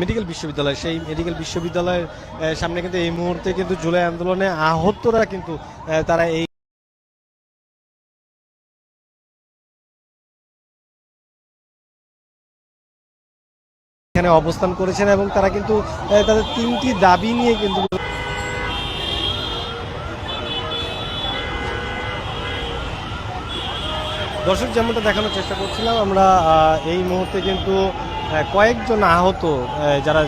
Medical বিশ্ববিদ্যালয়, সেই medical বিশ্ববিদ্যালয়ের সামনে কিন্তু এই মুহূর্তে কিন্তু জুলাই আন্দোলনে আহতরা কিন্তু তারা এই এখানে অবস্থান করেছেন এবং তারা কিন্তু তাদের তিনটি দাবি নিয়ে কিন্তু দর্শক, যেমনটা দেখানোর চেষ্টা করছিলাম, আমরা এই মুহূর্তে কিন্তু কয়েকজন আহত যারা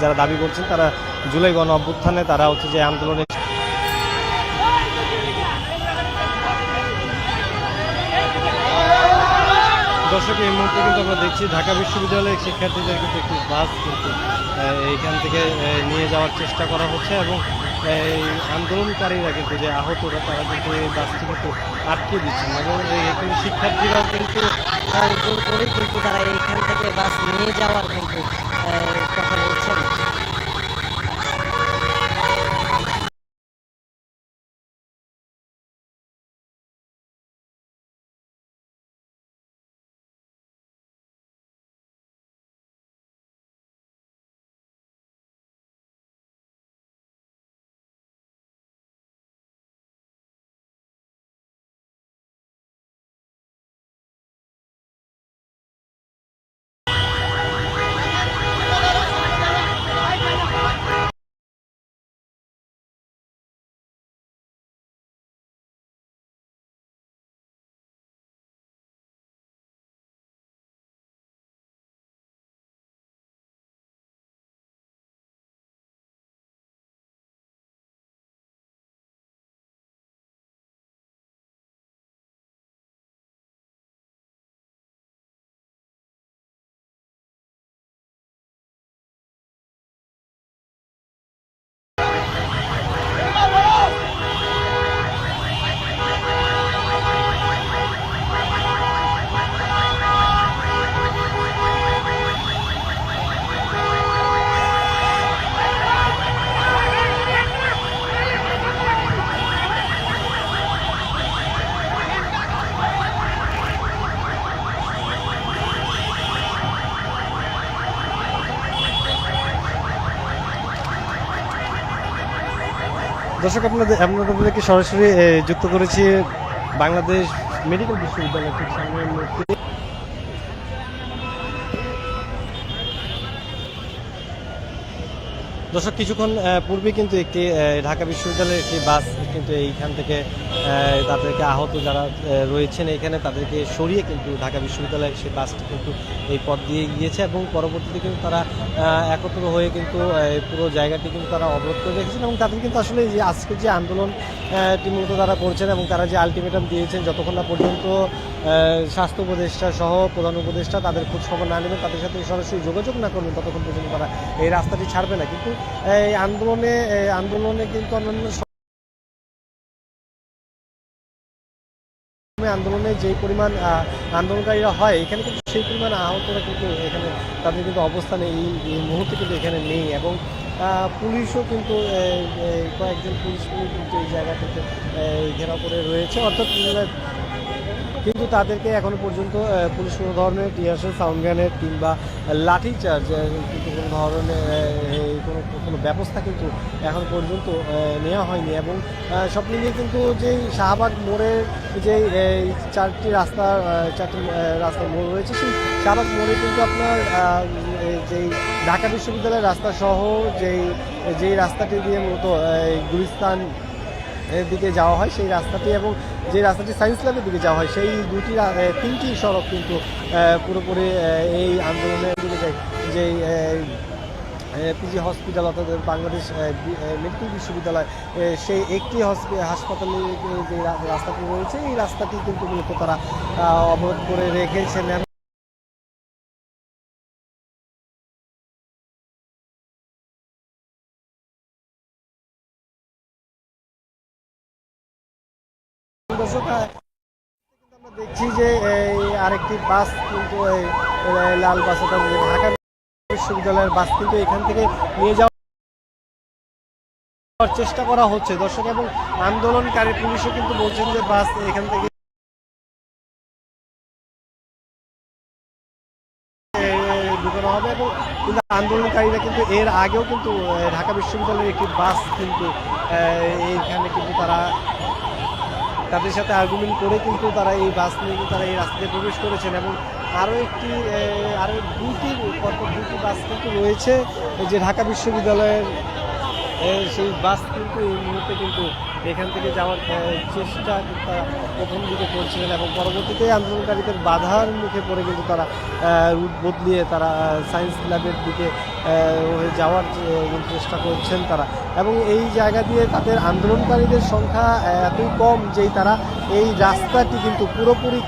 যারা দাবি করছেন, তারা জুলাই গণ অভ্যুত্থানে তারা হচ্ছে যে আন্দোলনে দর্শক, এই মুহূর্তে কিন্তু আমরা দেখছি ঢাকা বিশ্ববিদ্যালয়ের শিক্ষার্থীদের কিন্তু একটি বাস কিন্তু এইখান থেকে নিয়ে যাওয়ার চেষ্টা করা হচ্ছে এবং এই আন্দোলনকারীরা কিন্তু যে আহতরা, তারা কিন্তু এই বাসটি কিন্তু আটকে দিচ্ছেন এবং এই শিক্ষার্থীরাও কিন্তু জোর করে কিন্তু তারা এইখান থেকে বাস নিয়ে যাওয়ার কিন্তু দর্শক আপনাদের আপনাদেরকে সরাসরি যুক্ত করেছি বাংলাদেশ মেডিকেল বিশ্ববিদ্যালয় ঠিক সামনের দর্শক কিছুক্ষণ পূর্বে কিন্তু একটি ঢাকা বিশ্ববিদ্যালয়ের একটি বাস কিন্তু এইখান থেকে তাদেরকে আহত যারা রয়েছেন এখানে তাদেরকে সরিয়ে কিন্তু ঢাকা বিশ্ববিদ্যালয়ের সেই বাসটি কিন্তু এই পথ দিয়ে গিয়েছে এবং পরবর্তীতে কিন্তু তারা একত্র হয়ে কিন্তু পুরো জায়গাটি কিন্তু তারা অবরোধ করে রেখেছেন এবং তাদের কিন্তু আসলে যে আজকের যে আন্দোলন আহ, টি মূলত তারা করছেন এবং তারা যে আলটিমেটাম দিয়েছেন যতক্ষণ না পর্যন্ত স্বাস্থ্য উপদেষ্টা সহ প্রধান উপদেষ্টা তাদের খোঁজ খবর না নেবেন তাদের সাথে সরাসরি যোগাযোগ না করবেন ততক্ষণ পর্যন্ত তারা এই রাস্তাটি ছাড়বে না। কিন্তু এই আন্দোলনে এই আন্দোলনে কিন্তু অন্যান্য আন্দোলনে যে পরিমাণ আন্দোলনকারীরা হয়, এখানে কিন্তু সেই পরিমাণ আহতরা কিন্তু এখানে তাদের কিন্তু অবস্থানে এই এই মুহূর্তে কিন্তু এখানে নেই এবং পুলিশও কিন্তু কয়েকজন পুলিশ কিন্তু এই জায়গা থেকে ঘেরাও করে রয়েছে। অর্থাৎ, কিন্তু তাদেরকে এখনও পর্যন্ত পুলিশ কোনো ধরনের টিয়ারশেল সাউন্ড গ্রেনেড কিংবা লাঠি চার্জ কিন্তু কোনো ধরনের এই কোনো কোনো ব্যবস্থা কিন্তু এখন পর্যন্ত নেওয়া হয়নি এবং সব মিলিয়ে কিন্তু যেই শাহবাগ মোড়ের যেই চারটি রাস্তা চারটি রাস্তার মোড় রয়েছে, সেই শাহবাগ মোড়ে কিন্তু আপনার যেই ঢাকা বিশ্ববিদ্যালয়ের রাস্তা সহ যেই যেই রাস্তাটি দিয়ে মূলত গুলিস্তান দিকে যাওয়া হয়, সেই রাস্তাটি এবং যে রাস্তাটি সায়েন্স ল্যাবের দিকে যাওয়া হয়, সেই দুটি তিনটি সড়ক কিন্তু পুরোপুরি এই আন্দোলনের দিকে যে পিজি হসপিটাল অর্থাৎ বাংলাদেশ মেডিকেল বিশ্ববিদ্যালয় সেই একটি হসপি- হাসপাতালে যে রাস্তাটি রয়েছে, এই রাস্তাটি কিন্তু মূলত তারা অবরোধ করে আমরা দেখছি যে আরেকটি বাস কিন্তু লাল বাস ঢাকা বিশ্ববিদ্যালয়ের বাস কিন্তু এখান থেকে নিয়ে যাওয়ার চেষ্টা করা হচ্ছে। দর্শক, এবং আন্দোলনকারী পুলিশও কিন্তু বলছেন যে বাস এখান থেকে চালানো হবে, এবং কিন্তু আন্দোলনকারীরা কিন্তু এর আগেও কিন্তু ঢাকা বিশ্ববিদ্যালয়ের একটি বাস কিন্তু এইখানে কিন্তু তারা তাদের সাথে আর্গুমেন্ট করে কিন্তু তারা এই বাস নিয়ে তারা এই রাস্তায় প্রবেশ করেছেন, এবং আরও একটি আরও দুটি পরপর দুটি বাস কিন্তু রয়েছে। যে ঢাকা বিশ্ববিদ্যালয়ের সেই বাস কিন্তু এই মুহূর্তে কিন্তু এখান থেকে যাওয়ার চেষ্টা তারা প্রথম দিকে করছিলেন এবং পরবর্তীতে আন্দোলনকারীদের বাধার মুখে পড়ে কিন্তু তারা রুট বদলিয়ে তারা সায়েন্স ল্যাবের দিকে হয়ে যাওয়ার চেষ্টা করছেন তারা। এবং এই জায়গা দিয়ে তাদের আন্দোলনকারীদের সংখ্যা এতই কম যেই তারা এই রাস্তাটি কিন্তু পুরোপুরি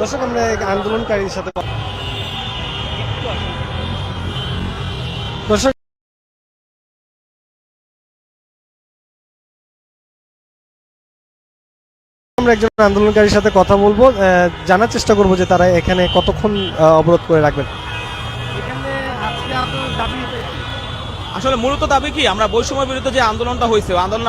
দর্শক, আমরা আন্দোলনকারীর সাথে দর্শক একজন আন্দোলনকারীর সাথে কথা বলব। জানার চেষ্টা করব যে তারা এখানে কতক্ষণ অবরোধ করে রাখবেন। আসলে মূলত দাবি কি? আমরা বৈষম্য বিরুদ্ধে যে আন্দোলনটা হয়েছে আন্দোলন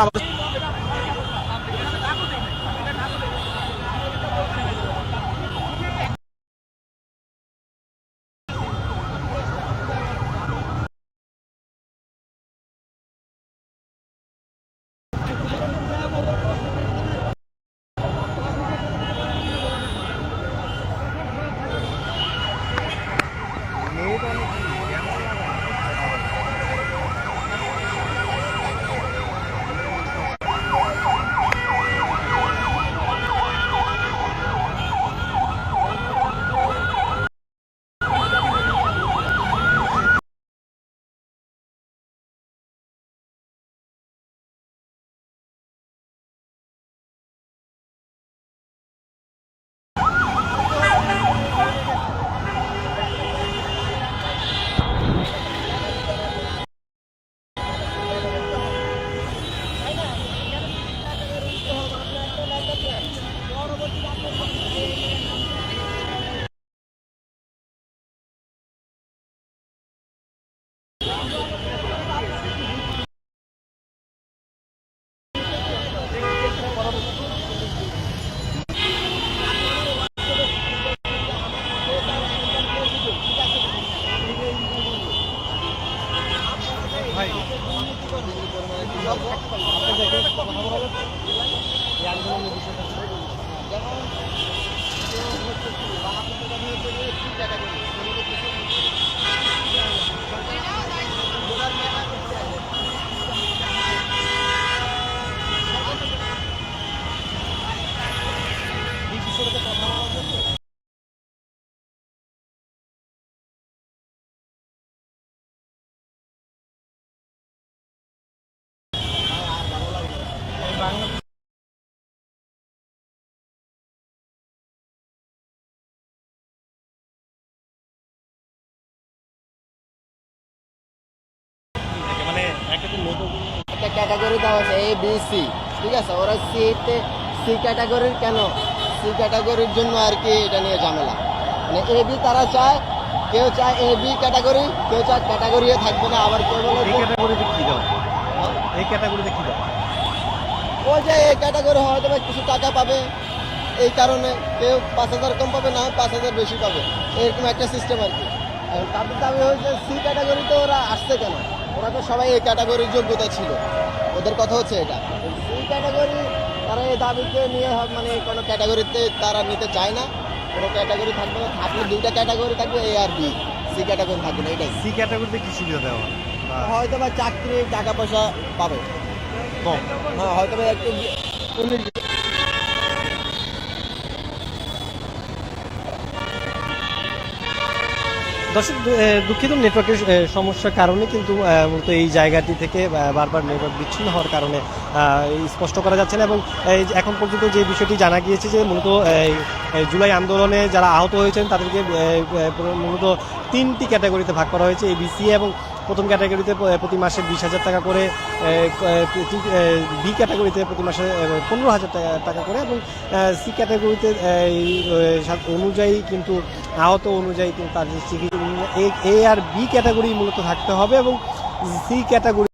ক্যাটাগরি দেওয়া আছে এ বি সি ঠিক আছে? ওরা সিতে সি ক্যাটাগরির কেন? সি ক্যাটাগরির জন্য আর কি এটা নিয়ে ঝামেলা। মানে এ বি তারা চায় কেউ চায় এ বি ক্যাটাগরি কেউ চায় ক্যাটাগরিও থাকবে না আবার কেউ বলে এই যে- ক্যাটাগরিতে কি দাও? এই ক্যাটাগরিতে কি দাও? ওই যে এই ক্যাটাগরি হয়তো বা কিছু টাকা পাবে এই কারণে কেউ পাঁচ হাজার কম পাবে না হয় পাঁচ হাজার বেশি পাবে। এরকম একটা সিস্টেম আর কি। তাদের দাবি হয়েছে সি ক্যাটাগরিতে ওরা আসছে কেন? ওরা তো সবাই এই ক্যাটাগরির যোগ্যতা ছিল। ওদের কথা হচ্ছে এটা। সি ক্যাটাগরি তারা এই দাবিকে নিয়ে মানে কোনো ক্যাটাগরিতে তারা নিতে চায় না। কোনো ক্যাটাগরি থাকবে না। থাকলে দুইটা ক্যাটাগরি থাকবে এ আর বি সি ক্যাটাগরি থাকবে না এটাই। সি ক্যাটাগরিতে কি সুবিধা দেওয়া হয়তো বা চাকরি টাকা পয়সা পাবে। কম। হ্যাঁ হয়তো বা একটু দর্শক দুঃখিত নেটওয়ার্কের সমস্যার কারণে কিন্তু মূলত এই জায়গাটি থেকে বারবার নেটওয়ার্ক বিচ্ছিন্ন হওয়ার কারণে স্পষ্ট করা যাচ্ছে না এবং এখন পর্যন্ত যে বিষয়টি জানা গিয়েছে যে মূলত জুলাই আন্দোলনে যারা আহত হয়েছেন তাদেরকে মূলত তিনটি ক্যাটাগরিতে ভাগ করা হয়েছে এবিসি এবং প্রথম ক্যাটাগরিতে প্রতি মাসে বিশ হাজার টাকা করে বি ক্যাটাগরিতে প্রতি মাসে পনেরো হাজার টাকা- করে এবং সি ক্যাটাগরিতে অনুযায়ী কিন্তু, আহত অনুযায়ী কিন্তু তার চিকিৎসা এ আর বি ক্যাটাগরি মূলত থাকতে হবে এবং সি ক্যাটাগরি